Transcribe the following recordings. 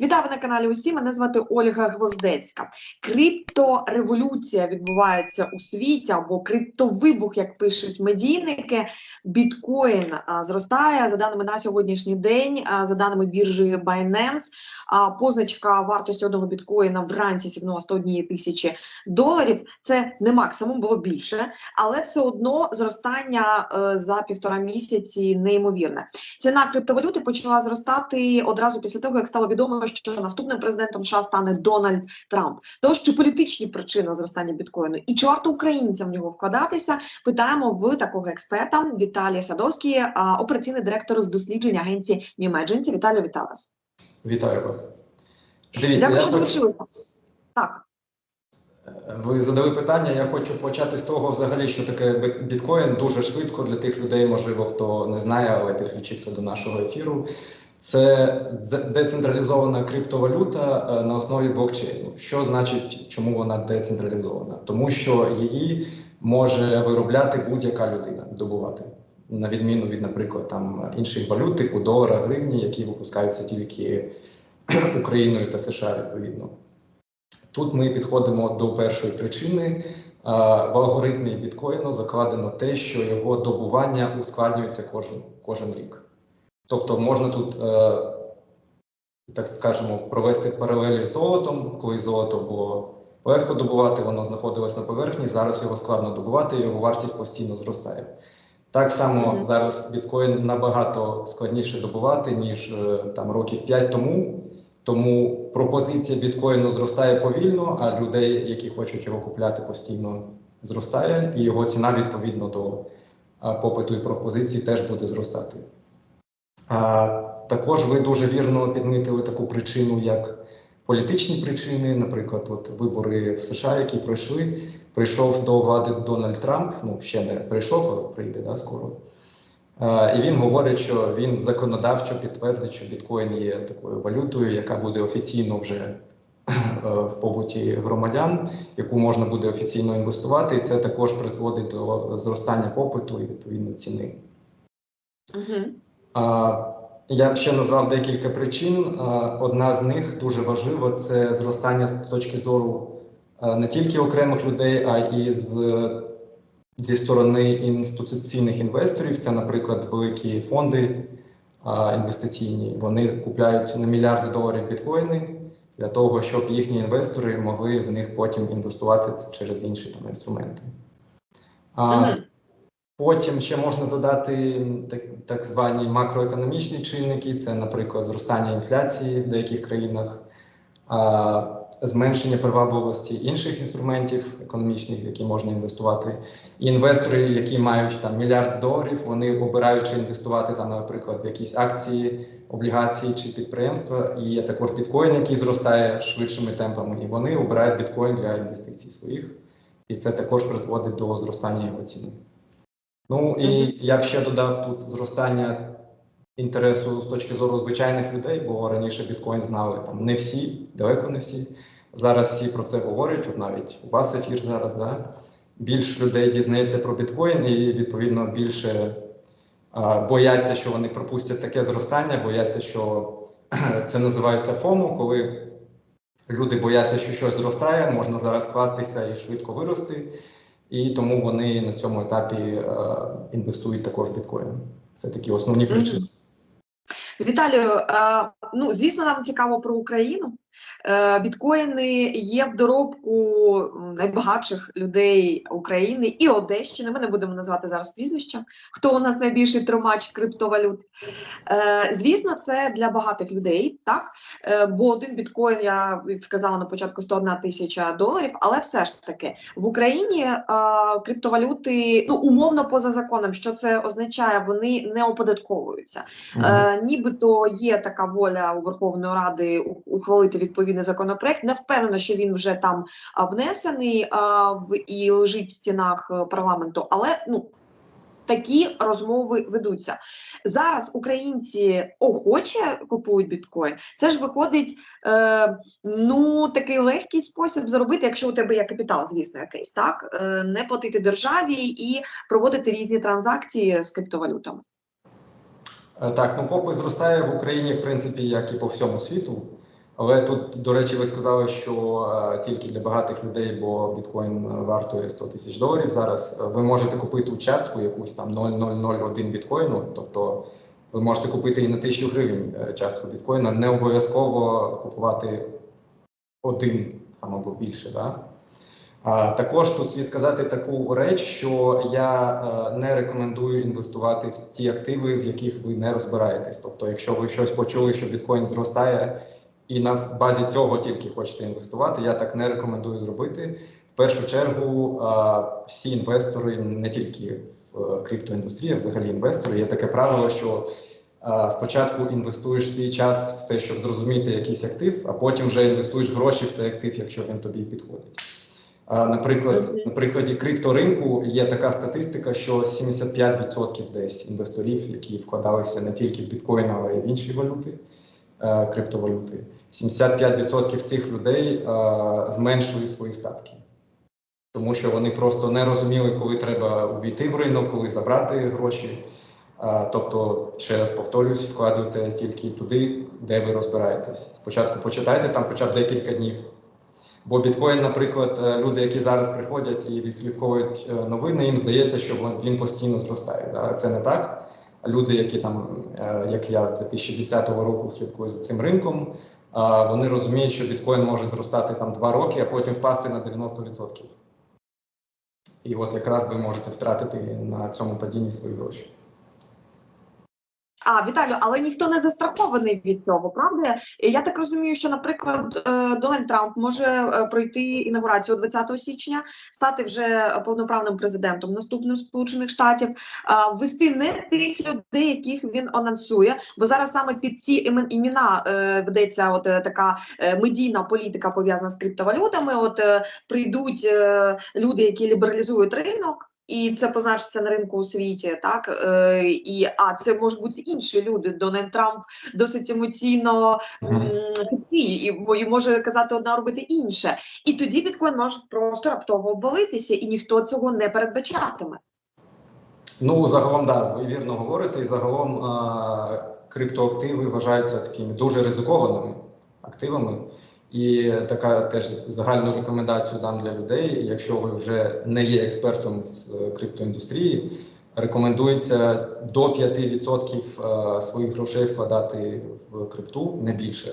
Вітаю на каналі. Усі мене звати Ольга Гвоздецька. Криптореволюція відбувається у світі або криптовибух, як пишуть медійники. Біткоін зростає за даними на сьогоднішній день, за даними біржі Binance. Позначка вартості одного біткоїна вранці сягнула 101 тисячі доларів. Це не максимум, було більше, але все одно зростання е, за півтора місяці неймовірне. Ціна криптовалюти почала зростати одразу після того, як стало відомо, що наступним президентом США стане Дональд Трамп. Тож чи політичні причини зростання біткоїну і чи варто українцям в нього вкладатися? Питаємо в такого експерта Віталія Садовський, операційний директор з досліджень агенції Міметженці. Віталію, вітаю вас. Вітаю вас. Дивіться, Дякую, я що хочу... Так. ви задали питання. Я хочу почати з того, взагалі, що таке бі- біткоін дуже швидко для тих людей, можливо, хто не знає, але підключився до нашого ефіру. Це децентралізована криптовалюта е, на основі блокчейну. Що значить, чому вона децентралізована? Тому що її може виробляти будь-яка людина, добувати. На відміну від, наприклад, там інших валют, типу долара, гривні, які випускаються тільки Україною та США відповідно. Тут ми підходимо до першої причини. В алгоритмі біткоїну закладено те, що його добування ускладнюється кожен, кожен рік. Тобто можна тут, е, так скажемо, провести паралелі з золотом, коли золото було легко добувати, воно знаходилось на поверхні, зараз його складно добувати, його вартість постійно зростає. Так само зараз біткоін набагато складніше добувати, ніж е, там років 5 тому. Тому пропозиція біткоїну зростає повільно, а людей, які хочуть його купляти, постійно зростає, і його ціна відповідно до попиту і пропозиції теж буде зростати. Також ви дуже вірно підмітили таку причину, як політичні причини, наприклад, от вибори в США, які пройшли. Прийшов до влади Дональд Трамп, ну ще не прийшов, але прийде да, скоро. І він говорить, що він законодавчо підтвердить, що біткоін є такою валютою, яка буде офіційно вже е, в побуті громадян, яку можна буде офіційно інвестувати, і це також призводить до зростання попиту і відповідно ціни. Угу. Я б ще назвав декілька причин. Одна з них дуже важлива це зростання з точки зору не тільки окремих людей, а і з, зі сторони інституційних інвесторів. Це, наприклад, великі фонди інвестиційні. Вони купляють на мільярди доларів біткоїни для того, щоб їхні інвестори могли в них потім інвестувати через інші там інструменти. А. Потім ще можна додати так, так звані макроекономічні чинники, це, наприклад, зростання інфляції в деяких країнах, зменшення привабливості інших інструментів економічних, в які можна інвестувати. І інвестори, які мають там мільярд доларів, вони обирають інвестувати там, наприклад, в якісь акції, облігації чи підприємства. І є також біткоін, який зростає швидшими темпами, і вони обирають біткоін для інвестицій своїх. І це також призводить до зростання його ціни. Ну і я б ще додав тут зростання інтересу з точки зору звичайних людей, бо раніше біткоін знали там не всі, далеко не всі. Зараз всі про це говорять. От навіть у вас ефір зараз, да? більше людей дізнається про біткоін, і відповідно більше а, бояться, що вони пропустять таке зростання, бояться, що це називається ФОМО, коли люди бояться, що щось зростає, можна зараз вкластися і швидко вирости. І тому вони на цьому етапі е, інвестують також біткоін. Це такі основні причини. Віталію, ну звісно, нам цікаво про Україну. Е, Біткоїни є в доробку найбагатших людей України і Одещини. Ми не будемо називати зараз прізвища, хто у нас найбільший тримач криптовалют. Е, Звісно, це для багатих людей, так Е, бо один біткоін я вказала на початку 101 тисяча доларів, але все ж таки в Україні криптовалюти ну умовно поза законом. Що це означає? Вони не оподатковуються. Нібито є така воля у Верховної Ради ухвалити відповідний законопроект. Не впевнена, що він вже там внесений і лежить в стінах е, парламенту, але ну. Такі розмови ведуться зараз. Українці охоче купують біткоін. Це ж виходить е, ну такий легкий спосіб заробити, якщо у тебе є капітал, звісно, якийсь так е, не платити державі і проводити різні транзакції з криптовалютами. Е, Так, ну попит зростає в Україні, в принципі, як і по всьому світу. Але тут, до речі, ви сказали, що е, тільки для багатих людей, бо біткоін е, вартує 100 тисяч доларів зараз. Ви можете купити участку якусь там 0,001 біткоїну, тобто ви можете купити і на 1000 гривень частку біткоїна. Не обов'язково купувати один там або більше. Да? Також тут слід сказати таку реч, що я е, не рекомендую інвестувати в ті активи, в яких ви не розбираєтесь. Тобто, якщо ви щось почули, що біткоін зростає, і на базі цього тільки хочете інвестувати, я так не рекомендую зробити. В першу чергу всі інвестори, не тільки в е, криптоіндустрії, а взагалі інвестори, є таке правило, що спочатку інвестуєш свій час в те, щоб зрозуміти якийсь актив, а потім вже інвестуєш гроші в цей актив, якщо він тобі підходить. Наприклад, на прикладі крипторинку є така статистика, що 75% десь інвесторів, які вкладалися не тільки в біткоін, але й в інші валюти, е, криптовалюти, 75% цих людей е, зменшили свої статки. Тому що вони просто не розуміли, коли треба увійти в ринок, коли забрати гроші. Е, Тобто, ще раз повторюсь, вкладуйте тільки туди, де ви розбираєтесь. Спочатку почитайте там хоча б декілька днів. Бо біткоін, наприклад, е, люди, які зараз приходять і відслідковують е, новини, їм здається, що він- постійно зростає. Да? Це не так. Люди, які там, е, як я з 2010 року слідкую за цим ринком, вони розуміють, що біткоін може зростати там 2 роки, а потім впасти на 90%. І от якраз ви можете втратити на цьому падінні свої гроші. А, Віталю, але ніхто не застрахований від цього, правда? Я так розумію, що, наприклад, е, Дональд Трамп може е, пройти інаугурацію 20 січня, стати вже повноправним президентом наступним Сполучених Штатів, ввести не тих людей, яких він анонсує, бо зараз саме під ці імен- імена е, ведеться от така медійна політика пов'язана з криптовалютами. От прийдуть люди, які лібералізують ринок. І це позначиться на ринку у світі, так е, і а це можуть бути інші люди. Дональд Трамп досить емоційно хитрий і, і може казати одне, робити інше. І тоді біткоін може просто раптово обвалитися, і ніхто цього не передбачатиме. Ну, загалом, да, ви вірно говорите, і загалом а, криптоактиви вважаються такими дуже ризикованими активами. І така теж загальну рекомендацію дам для людей. Якщо ви вже не є експертом з е, криптоіндустрії, рекомендується до 5% е, своїх грошей вкладати в крипту, не більше.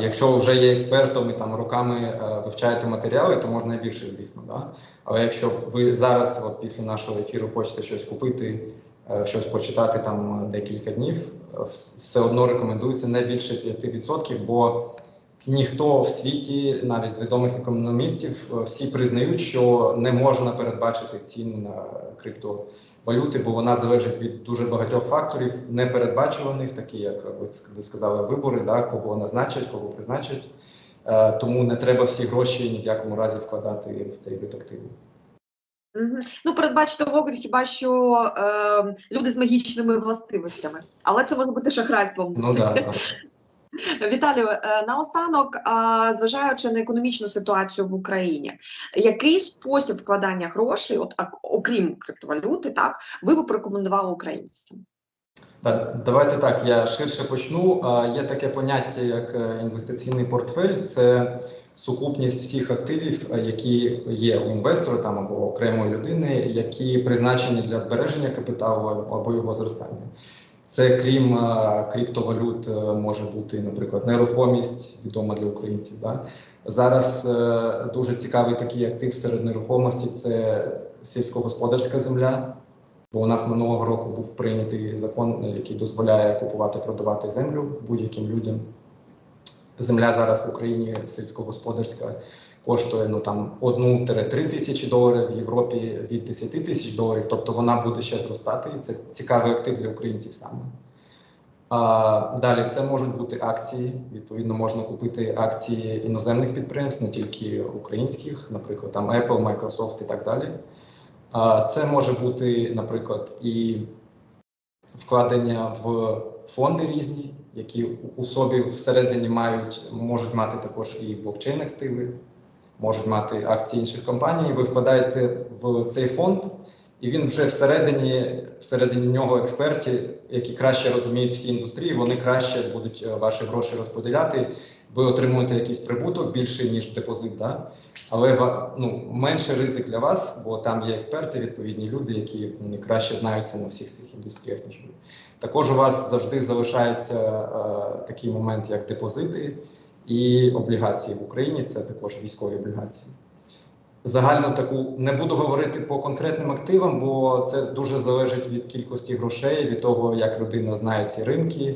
Якщо ви вже є експертом і там роками е, вивчаєте матеріали, то можна більше, звісно. Да? Але якщо ви зараз, от після нашого ефіру, хочете щось купити, щось почитати там декілька днів, все одно рекомендується не більше 5%, бо ніхто в світі, навіть з відомих економістів, е, всі признають, що не можна передбачити ціни на криптовалюти, бо вона залежить від дуже багатьох факторів, непередбачуваних, такі як ви сказали, вибори, да, кого назначать, кого призначать. Е, Тому не треба всі гроші ні в якому разі вкладати в цей вид активу. Ну, передбачити можуть хіба що е, люди з магічними властивостями, але це може бути шахрайством. Ну да, да. Віталію, е, наостанок, зважаючи на економічну ситуацію в Україні, який спосіб вкладання грошей, от окрім криптовалюти, так ви б порекомендували українцям? Так, давайте так, я ширше почну. Є таке поняття, як е, інвестиційний портфель. Це сукупність всіх активів, е, які є у інвестора там або окремої людини, які призначені для збереження капіталу або його зростання. Це крім е, криптовалют, е, може бути, наприклад, нерухомість, відома для українців. Да? Зараз е, дуже цікавий такий актив серед нерухомості це сільськогосподарська земля. Бо у нас минулого року був прийнятий закон, який дозволяє купувати продавати землю будь-яким людям. Земля зараз в Україні сільськогосподарська коштує ну там 1-3 тисячі доларів, в Європі від 10 тисяч доларів. Тобто вона буде ще зростати, і це цікавий актив для українців саме. А, далі це можуть бути акції. Відповідно, можна купити акції іноземних підприємств, не тільки українських, наприклад, там Apple, Microsoft і так далі. А, Це може бути, наприклад, і вкладення в фонди різні, які у собі всередині мають, можуть мати також і блокчейн-активи, можуть мати акції інших компаній. Ви вкладаєте в цей фонд, і він вже всередині, всередині нього експерти, які краще розуміють всі індустрії, вони краще будуть е, ваші гроші розподіляти. Ви отримуєте якийсь прибуток більший, ніж депозит, да? але ну, менше ризик для вас, бо там є експерти, відповідні люди, які краще знаються на всіх цих індустріях, ніж ви. Також у вас завжди залишається е, такий момент, як депозити і облігації в Україні. Це також військові облігації. Загально таку не буду говорити по конкретним активам, бо це дуже залежить від кількості грошей, від того, як людина знає ці ринки,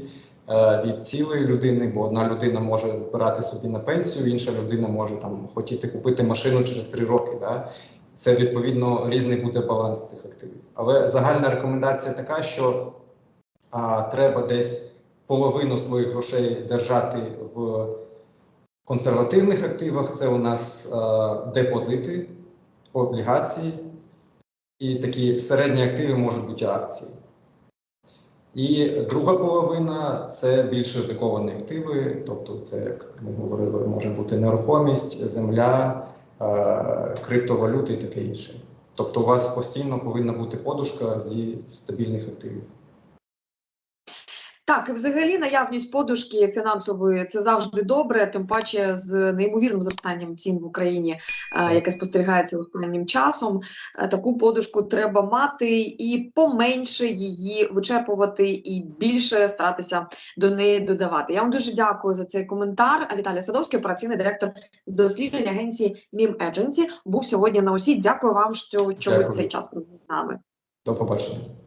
е, від цілої людини. Бо одна людина може збирати собі на пенсію, інша людина може там хотіти купити машину через три роки. Да? Це відповідно різний буде баланс цих активів. Але загальна рекомендація така, що а, треба десь половину своїх грошей держати в консервативних активах. Це у нас а, депозити, облігації, і такі середні активи можуть бути акції. І друга половина це більш ризиковані активи, тобто це, як ми говорили, може бути нерухомість, земля, е, криптовалюти і таке інше. Тобто у вас постійно повинна бути подушка зі стабільних активів. Так, і взагалі наявність подушки фінансової це завжди добре, тим паче з неймовірним зростанням цін в Україні, е, яке спостерігається останнім часом. Е, Таку подушку треба мати і поменше її вичерпувати, і більше старатися до неї додавати. Я вам дуже дякую за цей коментар. Віталій Садовський, операційний директор з досліджень агенції Мім Едженсі, був сьогодні на осі. Дякую вам, що, Дякую. цей час з нами. До побачення.